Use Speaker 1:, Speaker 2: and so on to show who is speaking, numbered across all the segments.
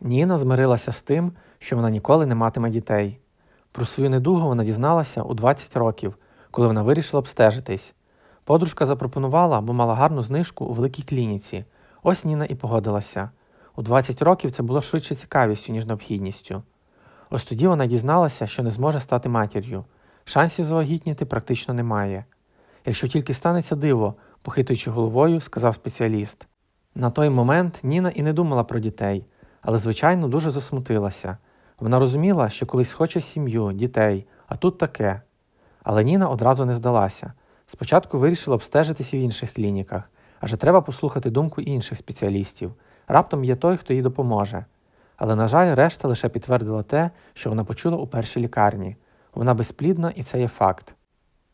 Speaker 1: Ніна змирилася з тим, що вона ніколи не матиме дітей. Про свою недугу вона дізналася у 20 років, коли вона вирішила обстежитись. Подружка запропонувала, бо мала гарну знижку у великій клініці. Ось Ніна і погодилася. У 20 років це було швидше цікавістю, ніж необхідністю. Ось тоді вона дізналася, що не зможе стати матір'ю. Шансів завагітніти практично немає. Якщо тільки станеться диво, похитуючи головою, сказав спеціаліст. На той момент Ніна і не думала про дітей, але, звичайно, дуже засмутилася. Вона розуміла, що колись хоче сім'ю, дітей, а тут таке. Але Ніна одразу не здалася. Спочатку вирішила обстежитися в інших клініках, адже треба послухати думку інших спеціалістів. Раптом є той, хто їй допоможе. Але, на жаль, решта лише підтвердила те, що вона почула у першій лікарні. Вона безплідна і це є факт.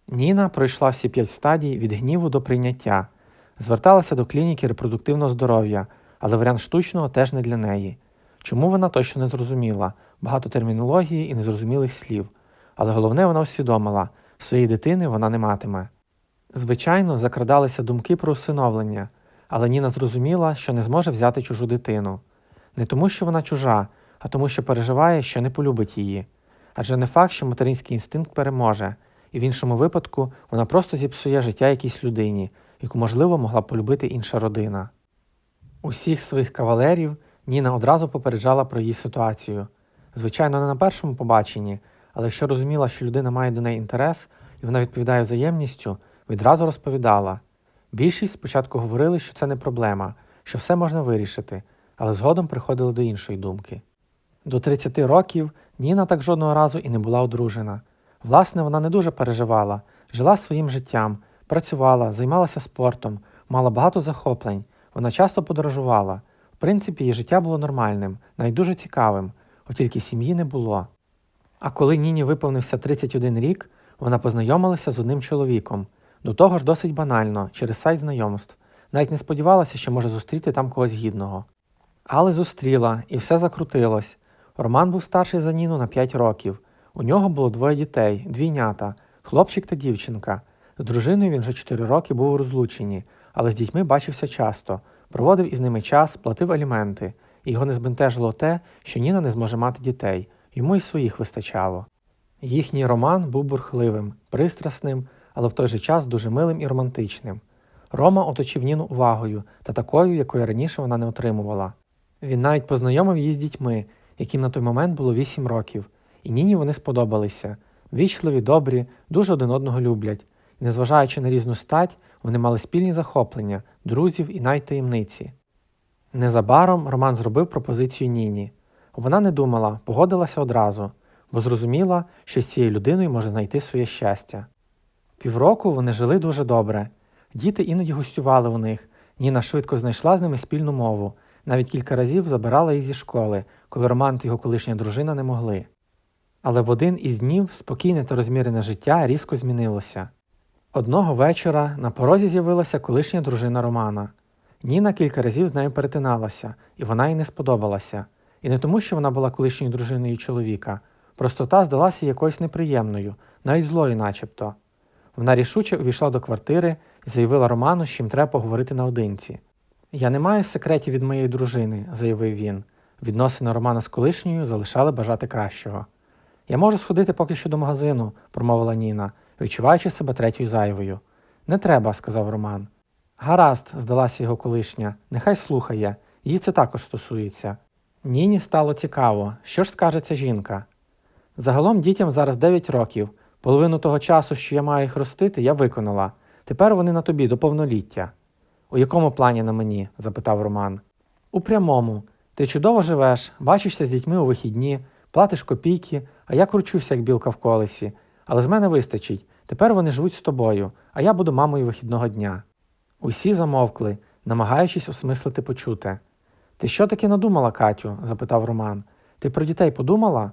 Speaker 1: Ніна пройшла всі п'ять стадій від гніву до прийняття, зверталася до клініки репродуктивного здоров'я, але варіант штучного теж не для неї. Чому вона точно не зрозуміла, багато термінології і незрозумілих слів. Але головне вона усвідомила своєї дитини вона не матиме. Звичайно, закрадалися думки про усиновлення, але Ніна зрозуміла, що не зможе взяти чужу дитину. Не тому, що вона чужа, а тому, що переживає, що не полюбить її. Адже не факт, що материнський інстинкт переможе, і в іншому випадку вона просто зіпсує життя якійсь людині, яку, можливо, могла полюбити інша родина. Усіх своїх кавалерів Ніна одразу попереджала про її ситуацію. Звичайно, не на першому побаченні, але якщо розуміла, що людина має до неї інтерес і вона відповідає взаємністю, відразу розповідала. Більшість спочатку говорили, що це не проблема, що все можна вирішити, але згодом приходили до іншої думки. До 30 років Ніна так жодного разу і не була одружена. Власне, вона не дуже переживала, жила своїм життям, працювала, займалася спортом, мала багато захоплень, вона часто подорожувала. В принципі, її життя було нормальним, навіть дуже цікавим, от тільки сім'ї не було. А коли Ніні виповнився 31 рік, вона познайомилася з одним чоловіком. До того ж досить банально, через сайт знайомств. Навіть не сподівалася, що може зустріти там когось гідного. Але зустріла, і все закрутилось. Роман був старший за Ніну на 5 років. У нього було двоє дітей, двійнята, хлопчик та дівчинка. З дружиною він вже 4 роки був у розлученні, але з дітьми бачився часто, проводив із ними час, платив аліменти, і його не збентежило те, що Ніна не зможе мати дітей, йому й своїх вистачало. Їхній роман був бурхливим, пристрасним, але в той же час дуже милим і романтичним. Рома оточив Ніну увагою та такою, якої раніше вона не отримувала. Він навіть познайомив її з дітьми, яким на той момент було 8 років, і Ніні вони сподобалися. Вічливі, добрі, дуже один одного люблять. І, незважаючи на різну стать, вони мали спільні захоплення, друзів і навіть таємниці. Незабаром Роман зробив пропозицію Ніні. Вона не думала, погодилася одразу, бо зрозуміла, що з цією людиною може знайти своє щастя. Півроку вони жили дуже добре. Діти іноді гостювали у них. Ніна швидко знайшла з ними спільну мову, навіть кілька разів забирала їх зі школи, коли Роман та його колишня дружина не могли. Але в один із днів спокійне та розмірене життя різко змінилося. Одного вечора на порозі з'явилася колишня дружина Романа. Ніна кілька разів з нею перетиналася, і вона їй не сподобалася. І не тому, що вона була колишньою дружиною чоловіка, просто та здалася якоюсь неприємною, навіть злою начебто. Вона рішуче увійшла до квартири і заявила Роману, що їм треба поговорити наодинці. Я не маю секретів від моєї дружини, заявив він. Відносини Романа з колишньою залишали бажати кращого. Я можу сходити поки що до магазину, промовила Ніна, відчуваючи себе третьою зайвою. Не треба, сказав Роман. Гаразд, здалася його колишня, нехай слухає, її це також стосується. Ніні стало цікаво, що ж скаже ця жінка. Загалом дітям зараз 9 років. Половину того часу, що я маю їх ростити, я виконала. Тепер вони на тобі до повноліття. У якому плані на мені? запитав Роман. У прямому. Ти чудово живеш, бачишся з дітьми у вихідні, платиш копійки, а я кручуся, як білка в колесі. Але з мене вистачить. Тепер вони живуть з тобою, а я буду мамою вихідного дня. Усі замовкли, намагаючись осмислити почуте. Ти що таки надумала, Катю? запитав Роман. Ти про дітей подумала?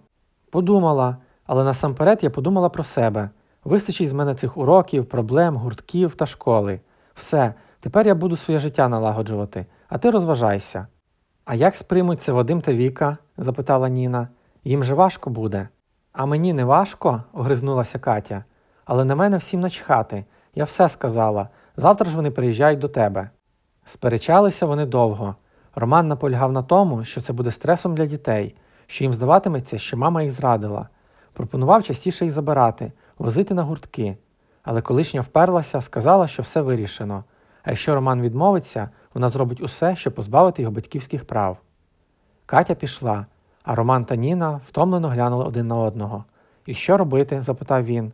Speaker 1: Подумала, але насамперед я подумала про себе. Вистачить з мене цих уроків, проблем, гуртків та школи. Все, тепер я буду своє життя налагоджувати, а ти розважайся. А як сприймуть це Вадим та Віка? запитала Ніна. Їм же важко буде. А мені не важко, огризнулася Катя. Але на мене всім начхати. Я все сказала. Завтра ж вони приїжджають до тебе. Сперечалися вони довго. Роман наполягав на тому, що це буде стресом для дітей, що їм здаватиметься, що мама їх зрадила. Пропонував частіше їх забирати, возити на гуртки. Але колишня вперлася, сказала, що все вирішено. А якщо Роман відмовиться, вона зробить усе, щоб позбавити його батьківських прав. Катя пішла, а Роман та Ніна втомлено глянули один на одного. І що робити? запитав він.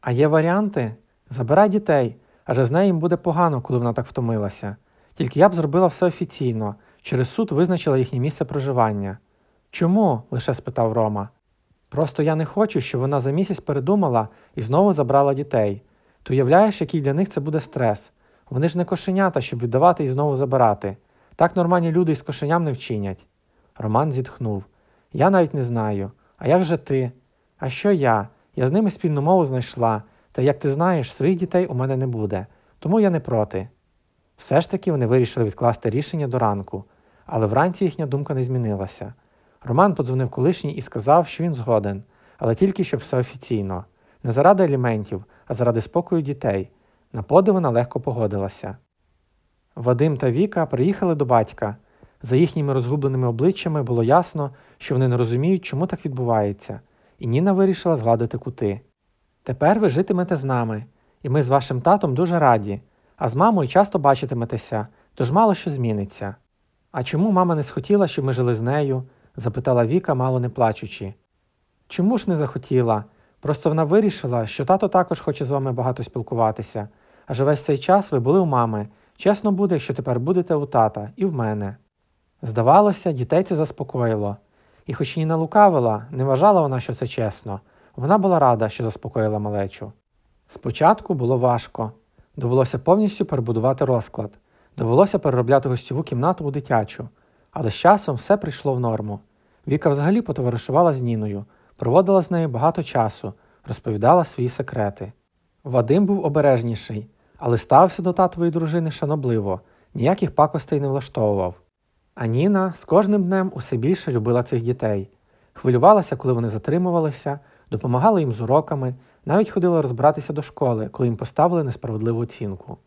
Speaker 1: А є варіанти? Забирай дітей, адже з нею їм буде погано, коли вона так втомилася. Тільки я б зробила все офіційно, через суд визначила їхнє місце проживання. Чому? лише спитав Рома. Просто я не хочу, щоб вона за місяць передумала і знову забрала дітей. Ти уявляєш, який для них це буде стрес? Вони ж не кошенята, щоб віддавати і знову забирати. Так нормальні люди із кошеням не вчинять. Роман зітхнув. Я навіть не знаю. А як же ти? А що я? Я з ними спільну мову знайшла, та як ти знаєш, своїх дітей у мене не буде, тому я не проти. Все ж таки вони вирішили відкласти рішення до ранку, але вранці їхня думка не змінилася. Роман подзвонив колишній і сказав, що він згоден, але тільки щоб все офіційно, не заради аліментів, а заради спокою дітей. На подив вона легко погодилася. Вадим та Віка приїхали до батька. За їхніми розгубленими обличчями було ясно, що вони не розуміють, чому так відбувається, і Ніна вирішила згладити кути. Тепер ви житимете з нами, і ми з вашим татом дуже раді, а з мамою часто бачитиметеся, тож мало що зміниться. А чому мама не схотіла, щоб ми жили з нею? запитала Віка, мало не плачучи. Чому ж не захотіла? Просто вона вирішила, що тато також хоче з вами багато спілкуватися, адже весь цей час ви були у мами. Чесно буде, якщо тепер будете у тата і в мене. Здавалося, дітей це заспокоїло. І хоч Ніна лукавила, не вважала вона, що це чесно. Вона була рада, що заспокоїла малечу. Спочатку було важко. Довелося повністю перебудувати розклад, довелося переробляти гостьову кімнату у дитячу, але з часом все прийшло в норму. Віка взагалі потоваришувала з Ніною, проводила з нею багато часу, розповідала свої секрети. Вадим був обережніший, але ставився до татової дружини шанобливо, ніяких пакостей не влаштовував. А Ніна з кожним днем усе більше любила цих дітей, хвилювалася, коли вони затримувалися, допомагала їм з уроками, навіть ходила розбиратися до школи, коли їм поставили несправедливу оцінку.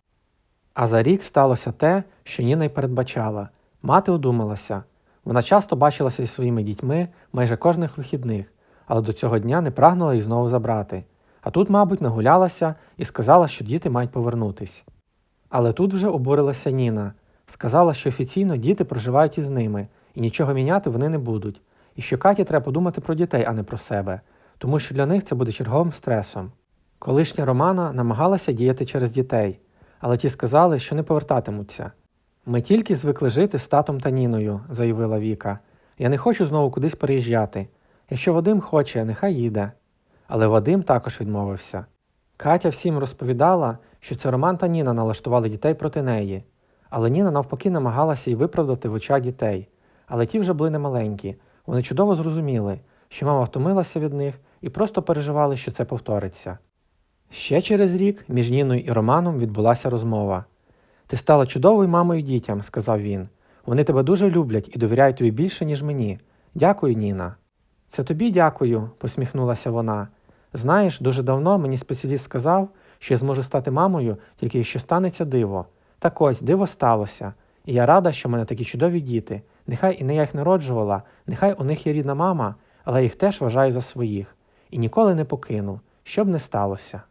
Speaker 1: А за рік сталося те, що Ніна й передбачала. Мати одумалася. Вона часто бачилася зі своїми дітьми майже кожних вихідних, але до цього дня не прагнула їх знову забрати. А тут, мабуть, нагулялася і сказала, що діти мають повернутись. Але тут вже обурилася Ніна. Сказала, що офіційно діти проживають із ними, і нічого міняти вони не будуть, і що Каті треба подумати про дітей, а не про себе, тому що для них це буде черговим стресом. Колишня Романа намагалася діяти через дітей, але ті сказали, що не повертатимуться. Ми тільки звикли жити з татом та Ніною, заявила Віка. Я не хочу знову кудись переїжджати. Якщо Вадим хоче, нехай їде. Але Вадим також відмовився. Катя всім розповідала, що це Роман та Ніна налаштували дітей проти неї. Але Ніна навпаки намагалася й виправдати в очах дітей. Але ті вже були немаленькі. Вони чудово зрозуміли, що мама втомилася від них і просто переживали, що це повториться. Ще через рік між Ніною і Романом відбулася розмова. Ти стала чудовою мамою дітям, сказав він. Вони тебе дуже люблять і довіряють тобі більше, ніж мені. Дякую, Ніна. Це тобі дякую, посміхнулася вона. Знаєш, дуже давно мені спеціаліст сказав, що я зможу стати мамою, тільки якщо станеться диво. Так ось, диво сталося. І я рада, що в мене такі чудові діти. Нехай і не я їх народжувала, нехай у них є рідна мама, але їх теж вважаю за своїх. І ніколи не покину, що б не сталося.